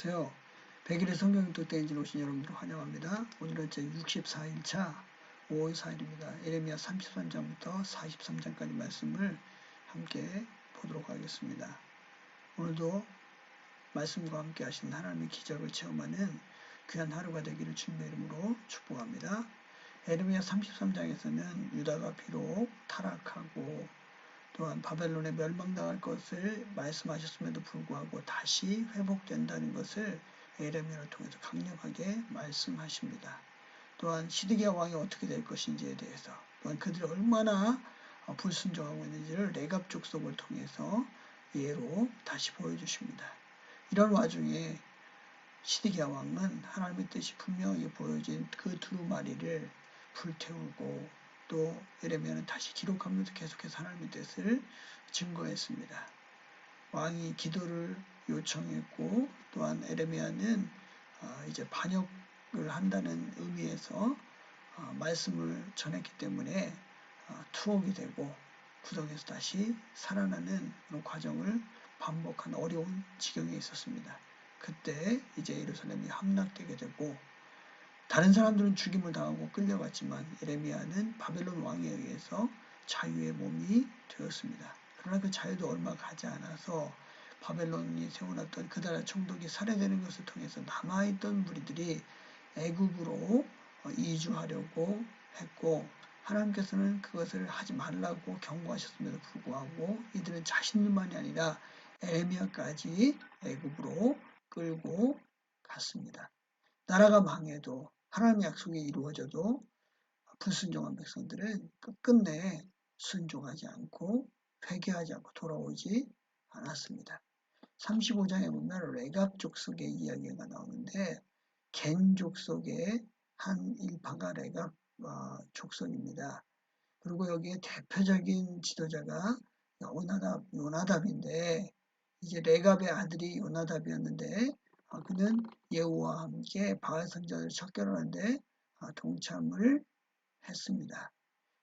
안녕하세요. 100일의 성경독 대행진 오신 여러분들 환영합니다. 오늘은 제 64일차 5월 4일입니다. 에레미야 33장부터 43장까지 말씀을 함께 보도록 하겠습니다. 오늘도 말씀과 함께 하신 하나님의 기적을 체험하는 귀한 하루가 되기를 주님의 이름으로 축복합니다. 에르미야 33장에서는 유다가 비록 타락하고 또한 바벨론에 멸망당할 것을 말씀하셨음에도 불구하고 다시 회복된다는 것을 에레미야를 통해서 강력하게 말씀하십니다. 또한 시드기야 왕이 어떻게 될 것인지에 대해서 또한 그들이 얼마나 불순종하고 있는지를 레갑 족속을 통해서 예로 다시 보여주십니다. 이런 와중에 시드기야 왕은 하나님의 뜻이 분명하게 보여진 그 두루마리를 불태우고 또 예레미야는 다시 기록하면서 계속해서 하나님의 뜻을 증거했습니다. 왕이 기도를 요청했고 또한 에레미야는 어, 이제 반역을 한다는 의미에서 어, 말씀을 전했기 때문에 어, 투옥이 되고 구덩에서 다시 살아나는 그런 과정을 반복한 어려운 지경에 있었습니다. 그때 이제 예루살렘이 함락되게 되고 다른 사람들은 죽임을 당하고 끌려갔지만 예레미야는 바벨론 왕에 의해서 자유의 몸이 되었습니다. 그러나 그 자유도 얼마 가지 않아서 바벨론이 세워놨던 그달의 총독이 살해되는 것을 통해서 남아있던 무리들이 애굽으로 이주하려고 했고 하나님께서는 그것을 하지 말라고 경고하셨음에도 불구하고 이들은 자신들만이 아니라 에레미야까지 애굽으로 끌고 갔습니다. 나라가 망해도 하나님의 약속이 이루어져도 불순종한 백성들은 끝끝내 순종하지 않고 회개하지 않고 돌아오지 않았습니다. 35장에 보면 레갑 족속의 이야기가 나오는데 겐 족속의 한 일파가 레갑 어, 족속입니다. 그리고 여기에 대표적인 지도자가 요나답, 요나답인데 이제 레갑의 아들이 요나답이었는데 어, 그는 예후와 함께 바알 선자를 척결하는데 어, 동참을 했습니다.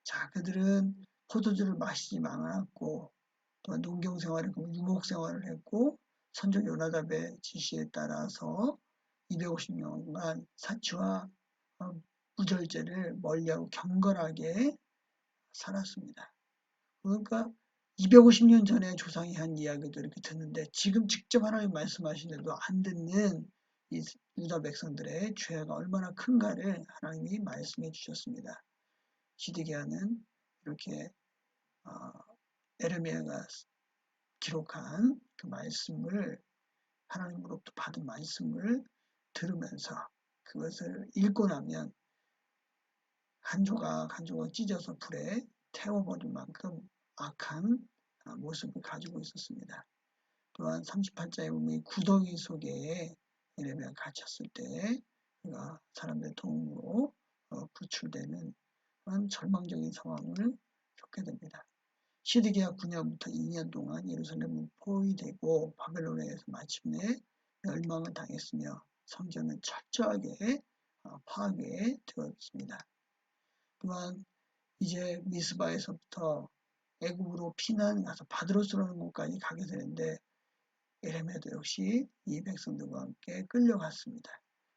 자, 그들은 포도주를 마시지 않았고 또한 농경 생활을 유목 생활을 했고 선조 요나답의 지시에 따라서 250년간 사치와 어, 무절제를 멀리하고 경건하게 살았습니다. 그러니까 250년 전에 조상이 한 이야기도 이렇게 듣는데 지금 직접 하나님 말씀하시는데도 안 듣는 이 유다 백성들의 죄가 얼마나 큰가를 하나님이 말씀해 주셨습니다. 시드기야는 이렇게 어, 에르미야가 기록한 그 말씀을 하나님으로부터 받은 말씀을 들으면서 그것을 읽고 나면 한 조각 한 조각 찢어서 불에 태워버릴 만큼 악한 아, 모습을 가지고 있었습니다. 또한 38자에 보면 구덩이 속에 예레미야 갇혔을 때 그가 사람들의 도움으로 어, 구출되는 그런 절망적인 상황을 겪게 됩니다. 시드기야 9년부터 2년 동안 예루살렘은 포위되고 바벨론에 서 마침내 멸망을 당했으며 성전은 철저하게 어, 파괴되었습니다. 또한 이제 미스바에서부터 애굽으로 피난 가서 바드로스라는 곳까지 가게 되는데 에레미야도 역시 이 백성들과 함께 끌려갔습니다.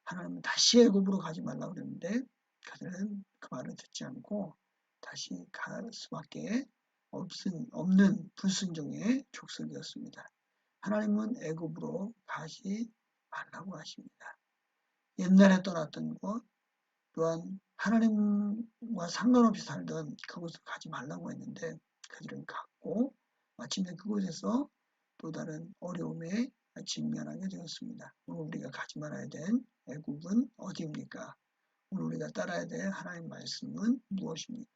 하나님은 다시 애굽으로 가지 말라고 그랬는데 그들은 그 말을 듣지 않고 다시 갈 수밖에 없은, 없는 불순종의 족속이었습니다. 하나님은 애굽으로 가지 말라고 하십니다. 옛날에 떠났던 곳 또한 하나님과 상관없이 살던 그곳을 가지 말라고 했는데 그들은 갔고 마침내 그곳에서 또 다른 어려움에 직면하게 되었습니다. 오늘 우리가 가지 말아야 될 애굽은 어디입니까? 오늘 우리가 따라야 될 하나님 말씀은 무엇입니까?